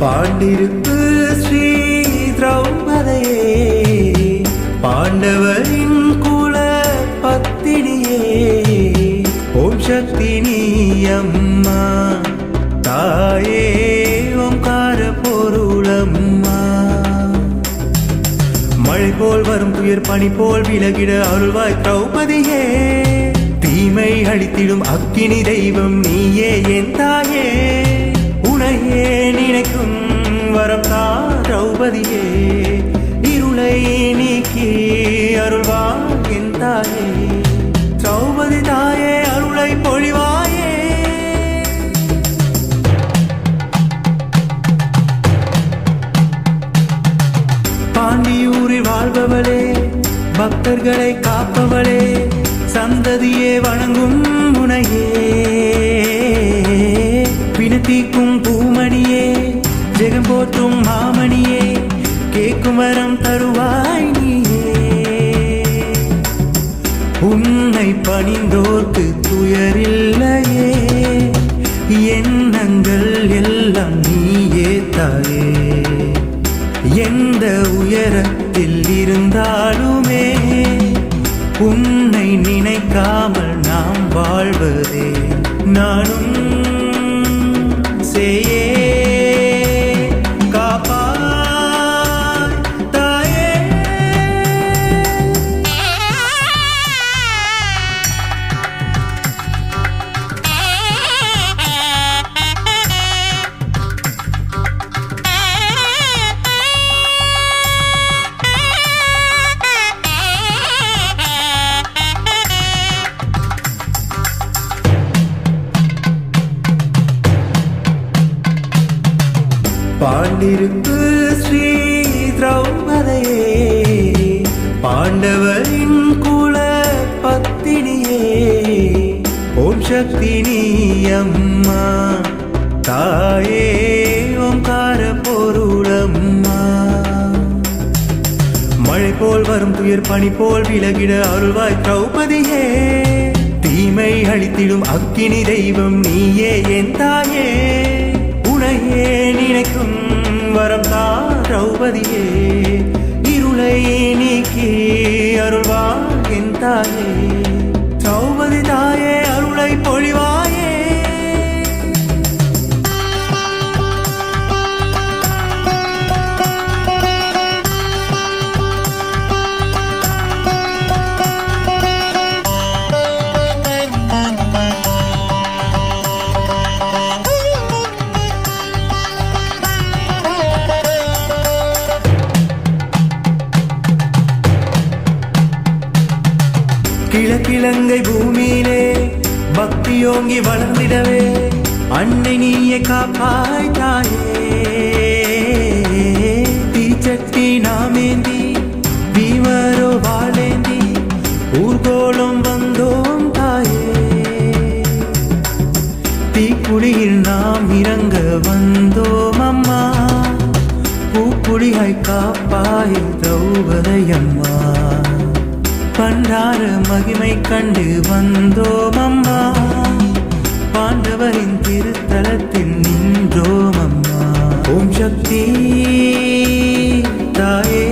பாண்டிருப்பு ஸ்ரீ திரௌபதையே பாண்டவரின் குல பத்தினியே. ஓம் சக்தி நீ அம்மா தாயே ஓம்கார பொருளம்மா. மழை போல் வரும் துயர் பனி போல் விலகிட அருள்வாய் திரௌபதியே. தீமை அழித்திடும் அக்கினி தெய்வம் நீயே என் தாயே. உனையே நினைக்கும் வரம் தா திரௌபதியே. இருளை நீக்கி அருள்வாய் என் தாயே. திரௌபதி தாயே அருளை பொழிவாயே. பாண்டியூரில் வாழ்பவளே பக்தர்களை காப்பவளே சந்ததியே வணங்கும் முனையே. வினத்தீக்கும் வேகம் போற்றும் மாமணியே கேட்கும் வரம் தருவாய் நீயே. உன்னை பணிந்தோர்க்கு துயரில்லையே எண்ணங்கள் எல்லாம் நீயே தாயே. எந்த உயரத்தில் இருந்தாலுமே உன்னை நினைக்காமல் நாம் வாழ்வதே. நானும் பாண்டிருப்பு ஸ்ரீ திரௌபதையே பாண்டவரின் குல பத்தினியே ஓம் சக்தி நீ அம்மா தாயே ஓம்கார பொருளம்மா மழை போல் வரும் துயர் பனி போல் விலகிட அருள்வாய் திரௌபதியே. தீமை அழித்திடும் அக்கினி தெய்வம் நீயே என் தாயே. இருளையே நினைக்கும் வரம் தாரௌபதியே இருளை நீக்கி அருள்வாய் என் தாயே. கிழங்கை பூமியிலே பக்தியோங்கி வளர்ந்திடவே அன்னை நீயே காப்பாய் தாயே தீச்சட்டி நாமேந்தி பீமரோ வாழேந்தி ஊர்கோலம் வந்தோம் தாயே. தீக்குழியில் நாம் இறங்க வந்தோம் அம்மா. பூக்குழியாய் காப்பாய் திரௌபதையம்மா பண்டார மகிமை கண்டு வந்தோம் அம்மா பாண்டவரின் திருத்தலத்தில் நின்றோம் அம்மா ஓம் சக்தி தாயே.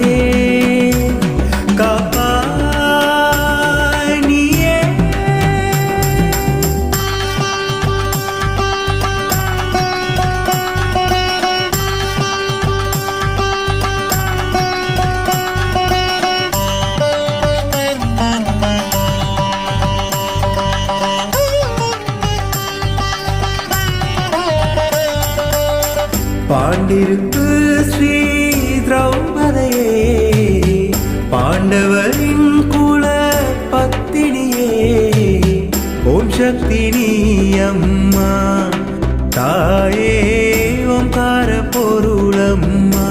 பாண்டிருப்பு ஸ்ரீ திரௌபதையே. பாண்டவரின் குல பத்தினியே. ஓம் சக்தி நீ அம்மா. தாயே ஓம்கார பொருளம்மா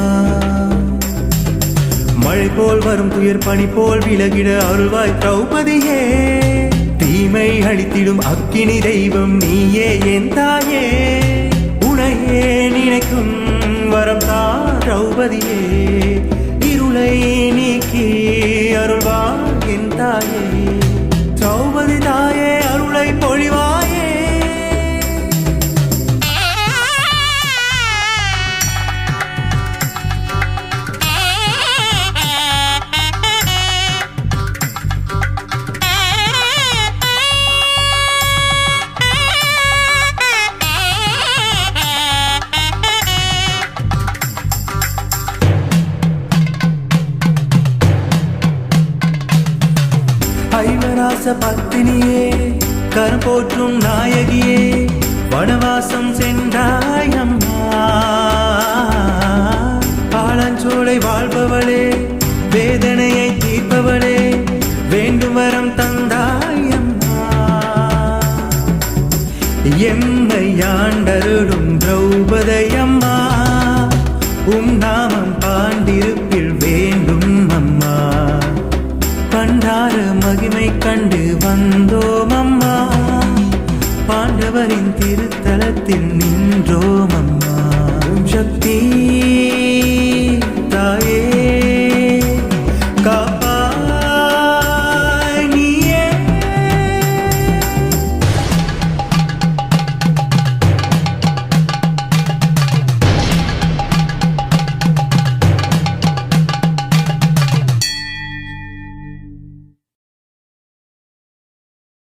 மழை போல் வரும் துயர் பனி போல் விலகிட அருள்வாய் திரௌபதியே. தீமை அழித்திடும் அக்கினி தெய்வம் நீயே என் தாயே. உனையே நினைக்கும் வரம் தாரௌபதியே இருளை நீக்கி அருள்வாய் என் தாயே. திரௌபதி தாயே வனவாச பத்தினியே கரம் போற்றும் நாயகியே வனவாசம் சென்றாய் அம்மா. ஆலஞ்சோலை வாழ்பவளே வேதனையை தீர்ப்பவளே வேண்டும் வரம் தந்தாய் அம்மா. எம்மை ஆண்டருளும் திரௌபதையம்மா உம் நாமம் பாண்டிருப்ப மகிமை கண்டு வந்தோம் அம்மா பாண்டவரின் திருத்தலத்தில் நின்றோம் அம்மா சக்தி.